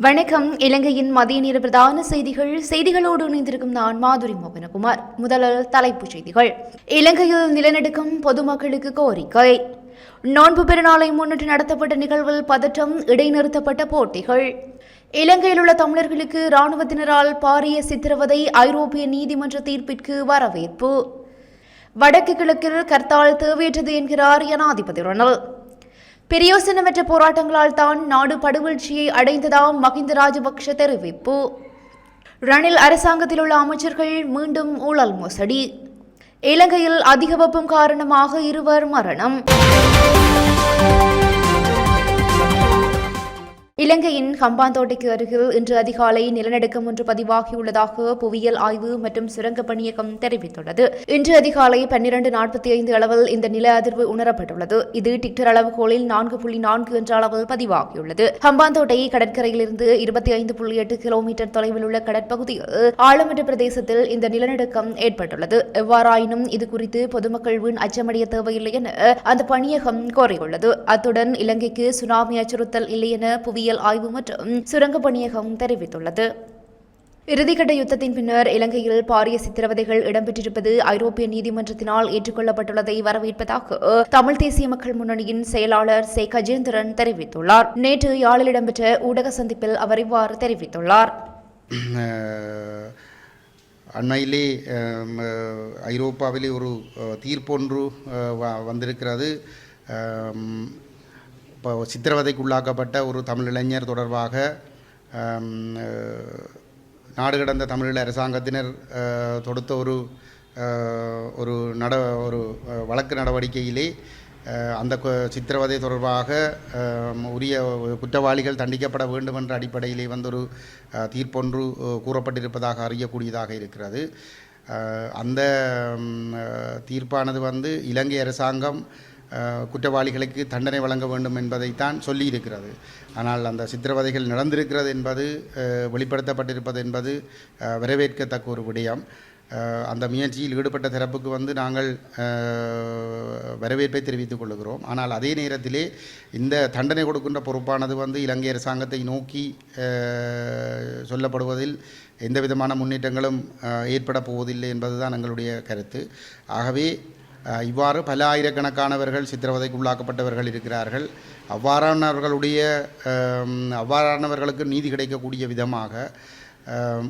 வணக்கம். இலங்கையின் மதிய நேர பிரதான செய்திகள். செய்திகளோடு இணைந்திருக்கும் நான் மாதுரி மோகனகுமார். முதலில் தலைப்புச் செய்திகள். இலங்கையில் நிலநடுக்கம் பொதுமக்களுக்கு கோரிக்கை. நோன்பு பெருநாளை முன்னிட்டு நடத்தப்பட்ட நிகழ்வில் பதற்றம் இடைநிறுத்தப்பட்ட போட்டிகள். இலங்கையில் உள்ள தமிழர்களுக்கு இராணுவத்தினரால் பாரிய சித்திரவதை ஐரோப்பிய நீதிமன்ற தீர்ப்பிற்கு வரவேற்பு. வடக்கு கிழக்கில் கர்த்தால் தேவையற்றது என்கிறார் ஜனாதிபதி ரணல். பிரயோசனமற்ற போராட்டங்களால் தான் நாடு படுவீழ்ச்சியை அடைந்ததாம் மஹிந்த ராஜபக்ஷ தெரிவிப்பு. ரணில் அரசாங்கத்தில் உள்ள அமைச்சர்கள் மீண்டும் ஊழல் மோசடி. இலங்கையில் அதிக வெப்பம் காரணமாக இருவர் மரணம். இலங்கையின் ஹம்பாந்தோட்டைக்கு அருகில் இன்று அதிகாலை நிலநடுக்கம் ஒன்று பதிவாகியுள்ளதாக புவியியல் ஆய்வு மற்றும் சுரங்கப் பணியகம் தெரிவித்துள்ளது. இன்று அதிகாலை பன்னிரண்டு நாற்பத்தி ஐந்து அளவில் இந்த நில அதிர்வு உணரப்பட்டுள்ளது. இது டிக்டர் அளவுகோலில் நான்கு புள்ளி நான்கு என்ற அளவில் பதிவாகியுள்ளது. ஹம்பாந்தோட்டை கடற்கரையிலிருந்து இருபத்தி ஐந்து புள்ளி எட்டு கிலோமீட்டர் தொலைவில் உள்ள கடற்பகுதியில் ஆழமற்ற பிரதேசத்தில் இந்த நிலநடுக்கம் ஏற்பட்டுள்ளது. எவ்வாறாயினும் இது குறித்து பொதுமக்கள் வீண் அச்சமடைய தேவையில்லை என அந்த பணியகம் கோரியுள்ளது. அத்துடன் இலங்கைக்கு சுனாமி அச்சுறுத்தல் இல்லை என புவியியல் ஆய்வு மற்றும் சுரங்க பணியகம் தெரிவித்துள்ளது. இறுதிக்கட்ட யுத்தத்தின் பின்னர் இலங்கையில் பாரிய சித்திரவதைகள் இடம்பெற்றிருப்பது ஐரோப்பிய நீதிமன்றத்தினால் ஏற்றுக்கொள்ளப்பட்டுள்ளதை வரவேற்பதாக தமிழ் தேசிய மக்கள் முன்னணியின் செயலாளர் சே. கஜேந்திரன் தெரிவித்துள்ளார். நேற்று யாழில் இடம்பெற்ற ஊடக சந்திப்பில் அவர் இவ்வாறு தெரிவித்துள்ளார். அண்மையிலே ஐரோப்பாவிலே ஒரு தீர்ப்பொன்று வந்திருக்கிறது. இப்போ சித்திரவதைக்குள்ளாக்கப்பட்ட ஒரு தமிழ் இளைஞர் தொடர்பாக நாடு கடந்த தமிழீழ அரசாங்கத்தினர் தொடுத்த ஒரு ஒரு நட ஒரு வழக்கு நடவடிக்கையிலே அந்த சித்திரவதை தொடர்பாக உரிய குற்றவாளிகள் தண்டிக்கப்பட வேண்டும் என்ற அடிப்படையிலே வந்து ஒரு தீர்ப்பொன்று கூறப்பட்டிருப்பதாக அறியக்கூடியதாக இருக்கிறது. அந்த தீர்ப்பானது வந்து இலங்கை அரசாங்கம் குற்றவாளிகளுக்கு தண்டனை வழங்க வேண்டும் என்பதைத்தான் சொல்லியிருக்கிறது. ஆனால் அந்த சித்திரவதைகள் நடந்திருக்கிறது என்பது வெளிப்படுத்தப்பட்டிருப்பது என்பது வரவேற்கத்தக்க ஒரு விடயம். அந்த முயற்சியில் ஈடுபட்ட தரப்புக்கு வந்து நாங்கள் வரவேற்பை தெரிவித்துக் கொள்கிறோம் ஆனால் அதே நேரத்திலே இந்த தண்டனை கொடுக்கின்ற பொறுப்பானது வந்து இலங்கை அரசாங்கத்தை நோக்கி சொல்லப்படுவதில் எந்த விதமான முன்னேற்றங்களும் ஏற்பட போவதில்லை என்பதுதான் எங்களுடைய கருத்து. ஆகவே இவ்வாறு பல ஆயிரக்கணக்கானவர்கள் சித்திரவதைக்கு உள்ளாக்கப்பட்டவர்கள் இருக்கிறார்கள். அவ்வாறானவர்களுடைய அவ்வாறானவர்களுக்கு நீதி கிடைக்கக்கூடிய விதமாக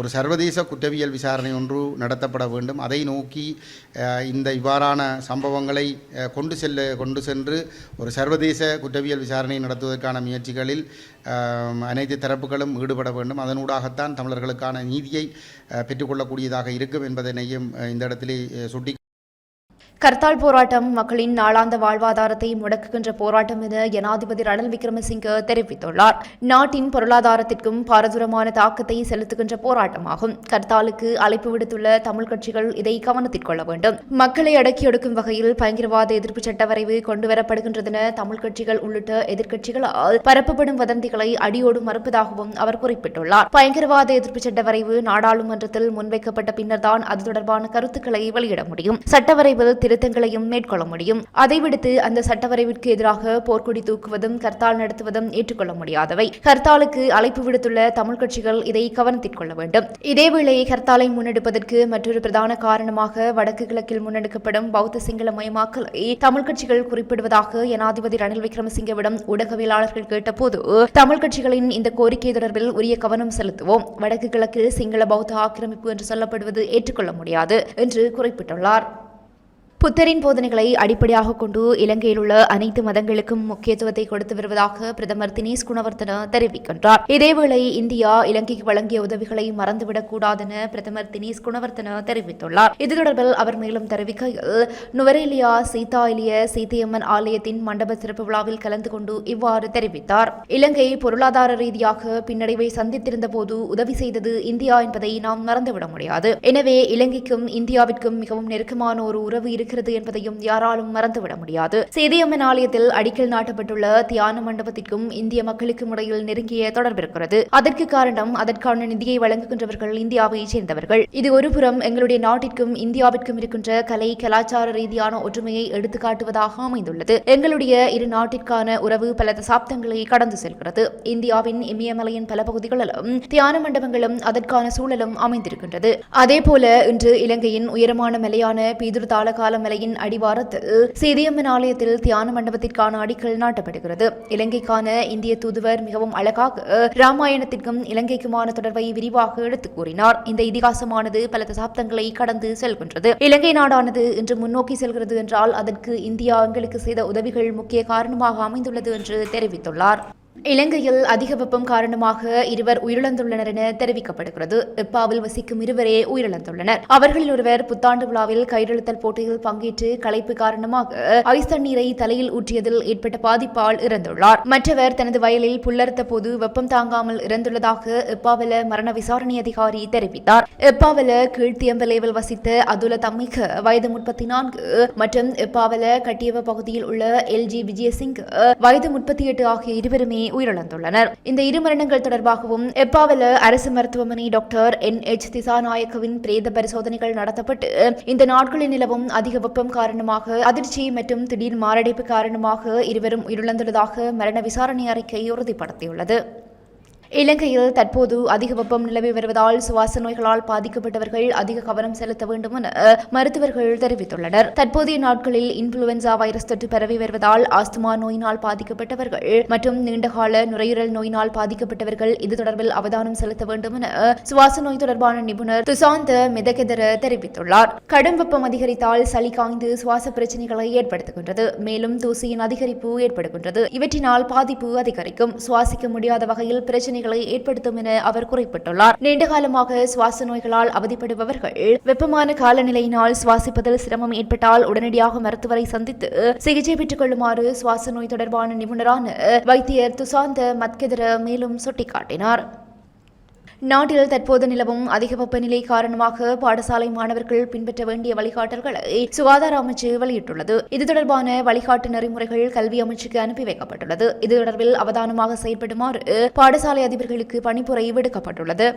ஒரு சர்வதேச குற்றவியல் விசாரணை ஒன்று நடத்தப்பட வேண்டும். அதை நோக்கி இந்த இவ்வாறான சம்பவங்களை கொண்டு செல்ல கொண்டு சென்று ஒரு சர்வதேச குற்றவியல் விசாரணை நடத்துவதற்கான முயற்சிகளில் அனைத்து தரப்புகளும் ஈடுபட வேண்டும். அதனூடாகத்தான் தமிழர்களுக்கான நீதியை பெற்றுக்கொள்ளக்கூடியதாக இருக்கும் என்பதனையும் இந்த இடத்திலே சுட்டி கர்த்தால் போராட்டம் மக்களின் நாளாந்த வாழ்வாதாரத்தை முடக்குகின்ற போராட்டம் என ஜனாதிபதி ரணில் விக்ரமசிங்க தெரிவித்துள்ளார். நாட்டின் பொருளாதாரத்திற்கும் பாரதூரமான தாக்கத்தை செலுத்துகின்ற போராட்டமாகும். கர்த்தாலுக்கு அழைப்பு விடுத்துள்ள தமிழ் கட்சிகள் இதை கவனத்தில் கொள்ள வேண்டும். மக்களை அடக்கி எடுக்கும் வகையில் பயங்கரவாத எதிர்ப்பு சட்ட வரைவு கொண்டுவரப்படுகின்றதென தமிழ் கட்சிகள் உள்ளிட்ட எதிர்க்கட்சிகளால் பரப்பப்படும் வதந்திகளை அடியோடு மறுப்பதாகவும் அவர் குறிப்பிட்டுள்ளார். பயங்கரவாத எதிர்ப்பு சட்ட வரைவு நாடாளுமன்றத்தில் முன்வைக்கப்பட்ட பின்னர்தான் அது தொடர்பான கருத்துக்களை வெளியிட முடியும். சட்ட திருத்தங்களையும் மேற்கொள்ள முடியும். அதை விடுத்து அந்த சட்டவரைவிற்கு எதிராக போர்க்கொடி தூக்குவதும் கர்த்தால் நடத்துவதும் ஏற்றுக்கொள்ள முடியாதவை. கர்த்தாலுக்கு அழைப்பு விடுத்துள்ள தமிழ் கட்சிகள் இதை கவனத்தில் கொள்ள வேண்டும். இதேவேளை கர்த்தாலை முன்னெடுப்பதற்கு மற்றொரு பிரதான காரணமாக வடக்கு கிழக்கில் முன்னெடுக்கப்படும் பௌத்த சிங்கள மயமாக்கலை தமிழ் கட்சிகள் குறிப்பிடுவதாக ஜனாதிபதி ரணில் விக்ரமசிங்கவிடம் ஊடகவியலாளர்கள் கேட்டபோது தமிழ் கட்சிகளின் இந்த கோரிக்கை தொடர்பில் உரிய கவனம் செலுத்துவோம். வடக்கு கிழக்கில் சிங்கள பௌத்த ஆக்கிரமிப்பு என்று சொல்லப்படுவது ஏற்றுக்கொள்ள முடியாது என்று குறிப்பிட்டுள்ளார். புத்தரின் போதனைகளை அடிப்படையாக கொண்டு இலங்கையில் உள்ள அனைத்து மதங்களுக்கும் முக்கியத்துவத்தை கொடுத்து வருவதாக பிரதமர் தினேஷ் குணவர்த்தன தெரிவிக்கின்றார். இதேவேளை இந்தியா இலங்கைக்கு வழங்கிய உதவிகளை மறந்துவிடக் கூடாதென பிரதமர் தினேஷ் குணவர்த்தன தெரிவித்துள்ளார். இது தொடர்பில் அவர் மேலும் தெரிவிக்கையில் நுவரேலியா சீதாயிலிய சீதையம்மன் ஆலயத்தின் மண்டப சிறப்பு விழாவில் கலந்து கொண்டு இவ்வாறு தெரிவித்தார். இலங்கை பொருளாதார ரீதியாக பின்னடைவை சந்தித்திருந்த போது உதவி செய்தது இந்தியா என்பதை நாம் மறந்துவிட முடியாது. எனவே இலங்கைக்கும் இந்தியாவிற்கும் மிகவும் நெருக்கமான ஒரு உறவு இருக்கிறது இருக்கிறது என்பதையும் யாராலும் மறந்துவிட முடியாது. சேதியம்மன் ஆலயத்தில் அடிக்கல் நாட்டப்பட்டுள்ள தியான மண்டபத்திற்கும் இந்திய மக்களுக்கும் இடையில் நெருங்கிய தொடர்பு இருக்கிறது. அதற்கு காரணம் அதற்கான நிதியை வழங்குகின்றவர்கள் இந்தியாவை சேர்ந்தவர்கள். இது ஒருபுறம் எங்களுடைய நாட்டிற்கும் இந்தியாவிற்கும் இருக்கின்ற கலை கலாச்சார ரீதியான ஒற்றுமையை எடுத்துக்காட்டுவதாக அமைந்துள்ளது. எங்களுடைய இரு நாட்டிற்கான உறவு பல தசாப்தங்களை கடந்து செல்கிறது. இந்தியாவின் இமயமலையின் பல பகுதிகளிலும் தியான மண்டபங்களும் அதற்கான சூழலும் அமைந்திருக்கின்றது. அதே போல இன்று இலங்கையின் உயரமான மலையான பீதுர்தால காலம் மலையின் அடிவாரத்தில் சீதியம்மன் ஆலயத்தில் தியான மண்டபத்திற்கான அடிக்கல் நாட்டப்படுகிறது. இலங்கைக்கான இந்திய தூதுவர் மிகவும் அழகாக ராமாயணத்திற்கும் இலங்கைக்குமான தொடர்பை விரிவாக எடுத்துக் கூறினார். இந்த இதிகாசமானது பல தசாப்தங்களை கடந்து செல்கின்றது. இலங்கை நாடானது இன்று முன்னோக்கி செல்கிறது என்றால் அதற்கு இந்தியா எங்களுக்கு செய்த உதவிகள் முக்கிய காரணமாக அமைந்துள்ளது என்று தெரிவித்துள்ளார். இலங்கையில் அதிக வெப்பம் காரணமாக இருவர் உயிரிழந்துள்ளனர் என தெரிவிக்கப்படுகிறது. எப்பாவில் வசிக்கும் இருவரே உயிரிழந்துள்ளனர். அவர்களில் ஒருவர் புத்தாண்டு விழாவில் கயிறெழுத்தல் போட்டியில் பங்கேற்று களைப்பு காரணமாக ஐஸ் தண்ணீரை தலையில் ஊற்றியதில் ஏற்பட்ட பாதிப்பால் இறந்துள்ளார். மற்றவர் தனது வயலில் புல்லறுத்த போது வெப்பம் தாங்காமல் இறந்துள்ளதாக எப்பாவில மரண விசாரணை அதிகாரி தெரிவித்தார். எப்பாவல கீழ்த்தியம்பலேவில் வசித்த அதுல தம்மிக வயது முப்பத்தி நான்கு மற்றும் எப்பாவில கட்டியவ பகுதியில் உள்ள எல்ஜி விஜயசிங் வயது முப்பத்தி எட்டு ஆகிய இருவருமே உயிரிழந்துள்ளனர். இந்த இரு மரணங்கள் தொடர்பாகவும் எப்பாவில் அரசு மருத்துவமனை டாக்டர் என் எச் திசாநாயக்கவின் பிரேத பரிசோதனைகள் நடத்தப்பட்டு இந்த நாட்களில் நிலவும் அதிக வெப்பம் காரணமாக அதிர்ச்சி மற்றும் திடீர் மாரடைப்பு காரணமாக இருவரும் உயிரிழந்துள்ளதாக மரண விசாரணை அறிக்கை உறுதிப்படுத்தியுள்ளது. இலங்கையில் தற்போது அதிக வெப்பம் நிலவி வருவதால் சுவாச நோய்களால் பாதிக்கப்பட்டவர்கள் அதிக கவனம் செலுத்த வேண்டும் என மருத்துவர்கள் தெரிவித்துள்ளனர். தற்போதைய நாட்களில் இன்ஃபுளுவன்சா வைரஸ் தொற்று பரவி வருவதால் ஆஸ்துமா நோயினால் பாதிக்கப்பட்டவர்கள் மற்றும் நீண்டகால நுரையீரல் நோயினால் பாதிக்கப்பட்டவர்கள் இது தொடர்பில் அவதானம் செலுத்த வேண்டும் என சுவாச நோய் தொடர்பான நிபுணர் துசாந்த மிதகெதர தெரிவித்துள்ளார். கடும் வெப்பம் அதிகரித்தால் சளி காய்ந்து சுவாச பிரச்சனைகளை ஏற்படுத்துகின்றது. மேலும் தூசியின் அதிகரிப்பு ஏற்படுகின்றது. இவற்றினால் பாதிப்பு அதிகரிக்கும். சுவாசிக்க முடியாத வகையில் பிரச்சனை பிரச்சனைகளை ஏற்படுத்தும் என அவர் குறிப்பிட்டுள்ளார். நீண்ட காலமாக சுவாச நோய்களால் அவதிப்படுபவர்கள் வெப்பமான காலநிலையினால் சுவாசிப்பதில் சிரமம் ஏற்பட்டால் உடனடியாக மருத்துவரை சந்தித்து சிகிச்சை பெற்றுக் கொள்ளுமாறு சுவாச நோய் தொடர்பான நிபுணரான வைத்தியர் துசாந்த மத்கெதர மேலும் சுட்டிக்காட்டினார். நாட்டில் தற்போது நிலவும் அதிக வெப்பநிலை காரணமாக பாடசாலை மாணவர்கள் பின்பற்ற வேண்டிய வழிகாட்டல்களை சுகாதார அமைச்சு வெளியிட்டுள்ளது. இது தொடர்பான வழிகாட்டு நெறிமுறைகள் கல்வி அமைச்சுக்கு அனுப்பி வைக்கப்பட்டுள்ளது. இது தொடர்பில் அவதானமாக செயல்படுமாறு பாடசாலை அதிபர்களுக்கு பணிப்புரை விடுக்கப்பட்டுள்ளது.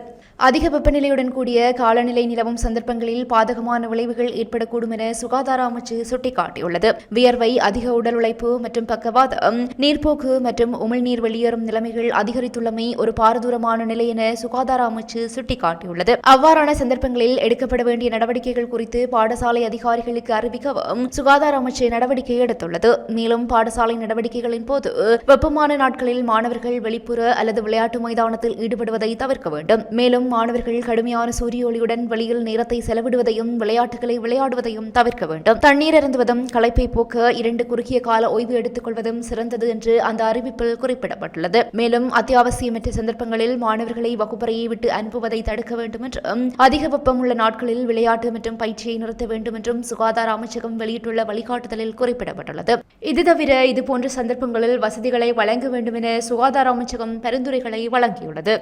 அதிக வெப்பநிலையுடன் கூடிய காலநிலை நிலவும் சந்தர்ப்பங்களில் பாதகமான விளைவுகள் ஏற்படக்கூடும் என சுகாதார அமைச்சு சுட்டிக்காட்டியுள்ளது. வியர்வை அதிக உடல் உழைப்பு மற்றும் பக்கவாதம் நீர்ப்போக்கு மற்றும் உமிழ்நீர் வெளியேறும் நிலைமைகள் அதிகரித்துள்ளமை ஒரு பாரதூரமான நிலை என சுகாதார அமைச்சு சுட்டிக்காட்டியுள்ளது. அவ்வாறான சந்தர்ப்பங்களில் எடுக்கப்பட வேண்டிய நடவடிக்கைகள் குறித்து பாடசாலை அதிகாரிகளுக்கு அறிவிக்கவும் சுகாதார அமைச்சு நடவடிக்கை எடுத்துள்ளது. மேலும் பாடசாலை நடவடிக்கைகளின் போது வெப்பமான நாட்களில் மாணவர்கள் வெளிப்புற அல்லது விளையாட்டு மைதானத்தில் ஈடுபடுவதை தவிர்க்க வேண்டும். மேலும் மாணவர்கள் கடுமையான சூரிய ஒளியுடன் வெளியில் நேரத்தை செலவிடுவதையும் விளையாட்டுகளை விளையாடுவதையும் தவிர்க்க வேண்டும். தண்ணீர் அருந்துவதும் களைப்பை போக்க இரண்டு குறுகிய கால ஓய்வு எடுத்துக் கொள்வதும் சிறந்தது என்று அந்த அறிவிப்பில் குறிப்பிடப்பட்டுள்ளது. மேலும் அத்தியாவசியமற்ற சந்தர்ப்பங்களில் மாணவர்களை வகுப்பறையை விட்டு அனுப்புவதை தடுக்க வேண்டும் என்றும் அதிக வெப்பம் உள்ள நாட்களில் விளையாட்டு மற்றும் பயிற்சியை நிறுத்த வேண்டும் என்றும் சுகாதார அமைச்சகம் வெளியிட்டுள்ள வழிகாட்டுதலில் குறிப்பிடப்பட்டுள்ளது. இது தவிர இதுபோன்ற சந்தர்ப்பங்களில் வசதிகளை வழங்க வேண்டும் என சுகாதார அமைச்சகம் பரிந்துரைகளை வழங்கியுள்ளது.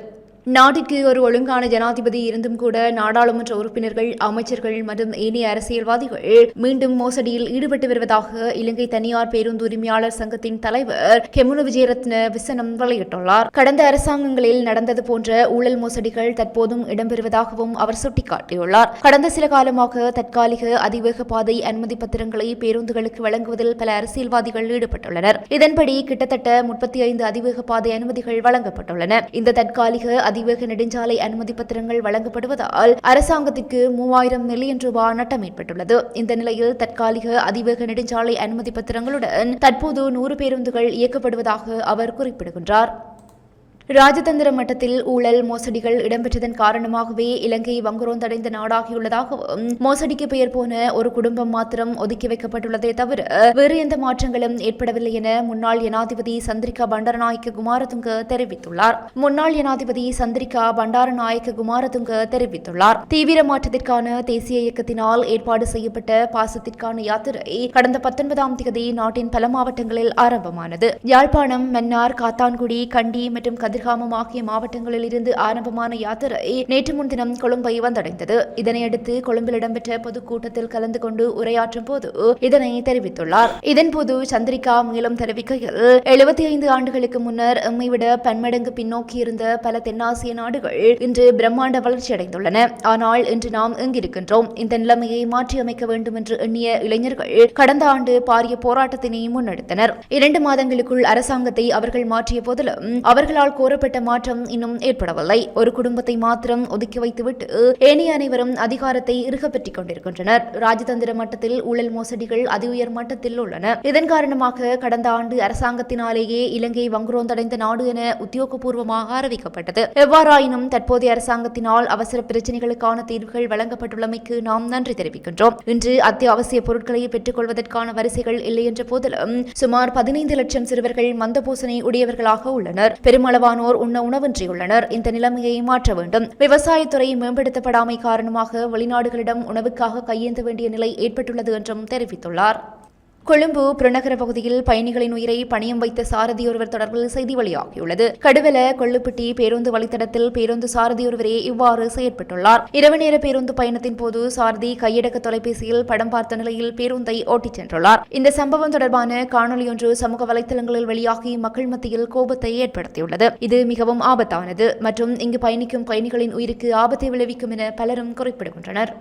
நாட்டிற்கு ஒரு ஒழுங்கான ஜனாதிபதி இருந்தும் கூட நாடாளுமன்ற உறுப்பினர்கள் அமைச்சர்கள் மற்றும் ஏனைய அரசியல்வாதிகள் மீண்டும் மோசடியில் ஈடுபட்டு வருவதாக இலங்கை தனியார் பேருந்து உரிமையாளர் சங்கத்தின் தலைவர் கெமுனு விஜயரத்ன விசனம் வெளியிட்டுள்ளார். கடந்த அரசாங்கங்களில் நடந்தது போன்ற ஊழல் மோசடிகள் தற்போதும் இடம்பெறுவதாகவும் அவர் சுட்டிக்காட்டியுள்ளார். கடந்த சில காலமாக தற்காலிக அதிவேக பாதை அனுமதி பத்திரங்களை பேருந்துகளுக்கு வழங்குவதில் பல அரசியல்வாதிகள் ஈடுபட்டுள்ளனர். இதன்படி கிட்டத்தட்ட முப்பத்தி ஐந்து அதிவேக பாதை அனுமதிகள் வழங்கப்பட்டுள்ளன. இந்த தற்காலிக அதிவேக நெடுஞ்சாலை அனுமதி பத்திரங்கள் வழங்கப்படுவதால் அரசாங்கத்திற்கு மூவாயிரம் மில்லியன் ரூபாய் நட்டம் ஏற்பட்டுள்ளது. இந்த நிலையில் தற்காலிக அதிவேக நெடுஞ்சாலை அனுமதி பத்திரங்களுடன் தற்போது நூறு பேருந்துகள் இயக்கப்படுவதாக அவர் குறிப்பிடுகின்றார். ராஜதந்திர மட்டத்தில் ஊழல் மோசடிகள் இடம்பெற்றதன் காரணமாகவே இலங்கை வங்குரோந்தடைந்த நாடாகியுள்ளதாகவும் மோசடிக்கு பெயர் போன ஒரு குடும்பம் மாத்திரம் ஒதுக்கி வைக்கப்பட்டுள்ளதே தவிர வேறு எந்த மாற்றங்களும் ஏற்படவில்லை என முன்னாள் ஜனாதிபதி சந்திரிகா பண்டாரநாயக்க குமாரதுங்க தெரிவித்துள்ளார். முன்னாள் ஜனாதிபதி சந்திரிகா பண்டாரநாயக்க குமாரதுங்க தெரிவித்துள்ளார். தீவிர மாற்றத்திற்கான தேசிய இயக்கத்தினால் ஏற்பாடு செய்யப்பட்ட பாசத்திற்கான யாத்திரை கடந்த பத்தொன்பதாம் தேதி நாட்டின் பல மாவட்டங்களில் ஆரம்பமானது. யாழ்ப்பாணம் மன்னார் காத்தான்குடி கண்டி மற்றும் கதிர் கதிர்காமம் ஆகிய மாவட்டங்களில் இருந்து ஆரம்பமான யாத்திரை நேற்று முன்தினம் கொழும்பை வந்தடைந்தது. இதனையடுத்து கொழும்பில் இடம்பெற்ற பொதுக்கூட்டத்தில் கலந்து கொண்டு உரையாற்றும் போது இதனை தெரிவித்துள்ளார். இதன்போது சந்திரிகா மேலும் தெரிவிக்கையில் எழுபத்தி ஐந்து ஆண்டுகளுக்கு முன்னர் எம்மை விட பன்மடங்கு பின்னோக்கி இருந்த பல தென்னாசிய நாடுகள் இன்று பிரம்மாண்ட வளர்ச்சியடைந்துள்ளன. ஆனால் இன்று நாம் எங்கிருக்கின்றோம்? இந்த நிலைமையை மாற்றியமைக்க வேண்டும் என்று எண்ணிய இளைஞர்கள் கடந்த ஆண்டு பாரிய போராட்டத்தினை முன்னெடுத்தனர். இரண்டு மாதங்களுக்குள் அரசாங்கத்தை அவர்கள் மாற்றிய போதிலும் அவர்களால் கோரப்பட்ட மாற்றம் இன்னும் ஏற்படவில்லை. ஒரு குடும்பத்தை மாத்திரம் ஒதுக்கி வைத்துவிட்டு ஏனைய அனைவரும் அதிகாரத்தை இறுகப்பற்றிக் கொண்டிருக்கின்றனர். ராஜதந்திர மட்டத்தில் ஊழல் மோசடிகள் அதி உயர் மட்டத்தில் உள்ளன. இதன் காரணமாக கடந்த ஆண்டு அரசாங்கத்தினாலேயே இலங்கை வங்குரோந்தடைந்த நாடு என உத்தியோகபூர்வமாக அறிவிக்கப்பட்டது. எவ்வாறாயினும் தற்போதைய அரசாங்கத்தினால் அவசர பிரச்சினைகளுக்கான தீர்வுகள் வழங்கப்பட்டுள்ளமைக்கு நாம் நன்றி தெரிவிக்கின்றோம். இன்று அத்தியாவசிய பொருட்களை பெற்றுக்கொள்வதற்கான வரிசைகள் இல்லை என்ற போதிலும் சுமார் பதினைந்து லட்சம் சிறுவர்கள் மந்தபூசணை உடையவர்களாக உள்ளனர். பெருமளவானோர் உண்ண உணவின்றியுள்ளனர். இந்த நிலைமையை மாற்ற வேண்டும். விவசாயத்துறை மேம்படுத்தப்படாமை காரணமாக வெளிநாடுகளிடம் உணவுக்காக கையேந்த வேண்டிய நிலை ஏற்பட்டுள்ளது என்றும் தெரிவித்துள்ளார். கொழும்பு புறநகர பகுதியில் பயணிகளின் உயிரை பணியம் வைத்த சாரதி ஒருவர் தொடர்பில் செய்தி வெளியாகியுள்ளது. கடுவல கொள்ளுப்பட்டி பேருந்து வழித்தடத்தில் பேருந்து சாரதி ஒருவரே இவ்வாறு செயற்பட்டுள்ளார். இரவு நேர பேருந்து பயணத்தின் போது சாரதி கையடக்க தொலைபேசியில் படம் பார்த்த நிலையில் பேருந்தை ஓட்டிச் சென்றுள்ளார். இந்த சம்பவம் தொடர்பான காணொலியொன்று சமூக வலைதளங்களில் வெளியாகி மக்கள் மத்தியில் கோபத்தை ஏற்படுத்தியுள்ளது. இது மிகவும் ஆபத்தானது மற்றும் இங்கு பயணிக்கும் பயணிகளின் உயிருக்கு ஆபத்தை விளைவிக்கும் என பலரும் குறிப்பிடுகின்றனர்.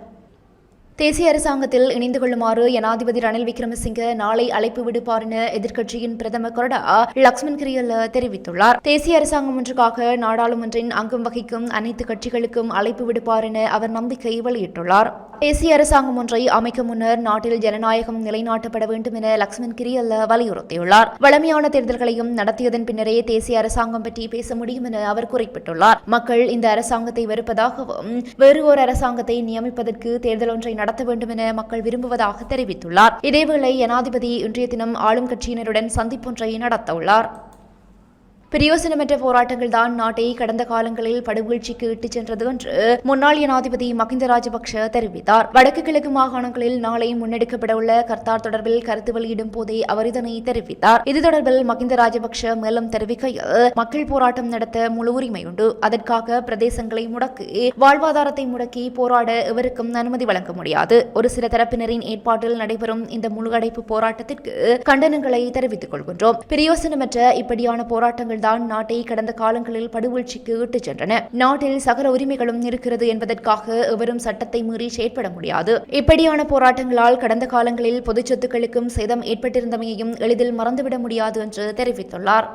தேசிய அரசாங்கத்தில் இணைந்து கொள்ளுமாறு ஜனாதிபதி ரணில் விக்ரமசிங்க நாளை அழைப்பு விடுப்பார் என எதிர்க்கட்சியின் பிரதம கொறடா லக்ஷ்மண் கிரியல்ல தெரிவித்துள்ளார். தேசிய அரசாங்கம் ஒன்றுக்காக நாடாளுமன்றின் அங்கம் வகிக்கும் அனைத்து கட்சிகளுக்கும் அழைப்பு விடுப்பார் என அவர் நம்பிக்கை வெளியிட்டுள்ளார். தேசிய அரசாங்கம் ஒன்றை அமைக்கும் முன்னர் நாட்டில் ஜனநாயகம் நிலைநாட்டப்பட வேண்டும் என லக்ஷ்மண் கிரியல்ல வலியுறுத்தியுள்ளார். வளமையான தேர்தல்களையும் நடத்தியதன் பின்னரே தேசிய அரசாங்கம் பற்றி பேச முடியும் என அவர் குறிப்பிட்டுள்ளார். மக்கள் இந்த அரசாங்கத்தை வெறுப்பதாகவும் வேறு ஒரு அரசாங்கத்தை நியமிப்பதற்கு தேர்தல் ஒன்றை நடத்த வேண்டும் என மக்கள் விரும்புவதாக தெரிவித்துள்ளார். இதேவேளை ஜனாதிபதி இன்றைய தினம் ஆளும் கட்சியினருடன் சந்திப்பொன்றை நடத்தவுள்ளார். பிரயோசனமற்ற போராட்டங்கள் தான் நாட்டை கடந்த காலங்களில் படுவீழ்ச்சிக்கு இட்டுச் சென்றது என்று முன்னாள் ஜனாதிபதி மகிந்த ராஜபக்ஷ தெரிவித்தார். வடக்கு கிழக்கு மாகாணங்களில் நாளை முன்னெடுக்கப்படவுள்ள கர்த்தார் தொடர்பில் கருத்து வெளியிடும் போதே அவர் இதனை தெரிவித்தார். இது தொடர்பில் மகிந்த ராஜபக்ஷ மேலும் தெரிவிக்கையில் மக்கள் போராட்டம் நடத்த முழு உரிமை உண்டு. அதற்காக பிரதேசங்களை முடக்கி வாழ்வாதாரத்தை முடக்கி போராட எவருக்கும் அனுமதி வழங்க முடியாது. ஒரு சில தரப்பினரின் ஏற்பாட்டில் நடைபெறும் இந்த முழு அடைப்பு போராட்டத்திற்கு கண்டனங்களை தெரிவித்துக் கொள்கின்றோம். பிரயோசனமற்ற இப்படியான போராட்டங்கள் தான் நாட்டை கடந்த காலங்களில் படுவீழ்ச்சிக்கு இட்டுச் சென்றன. நாட்டில் சகல உரிமைகளும் இருக்கிறது என்பதற்காக எவரும் சட்டத்தை மீறி செயற்பட முடியாது. இப்படியான போராட்டங்களால் கடந்த காலங்களில் பொதுச் சொத்துக்களுக்கும் சேதம் ஏற்பட்டிருந்தமையையும் எளிதில் மறந்துவிட முடியாது என்று தெரிவித்துள்ளார்.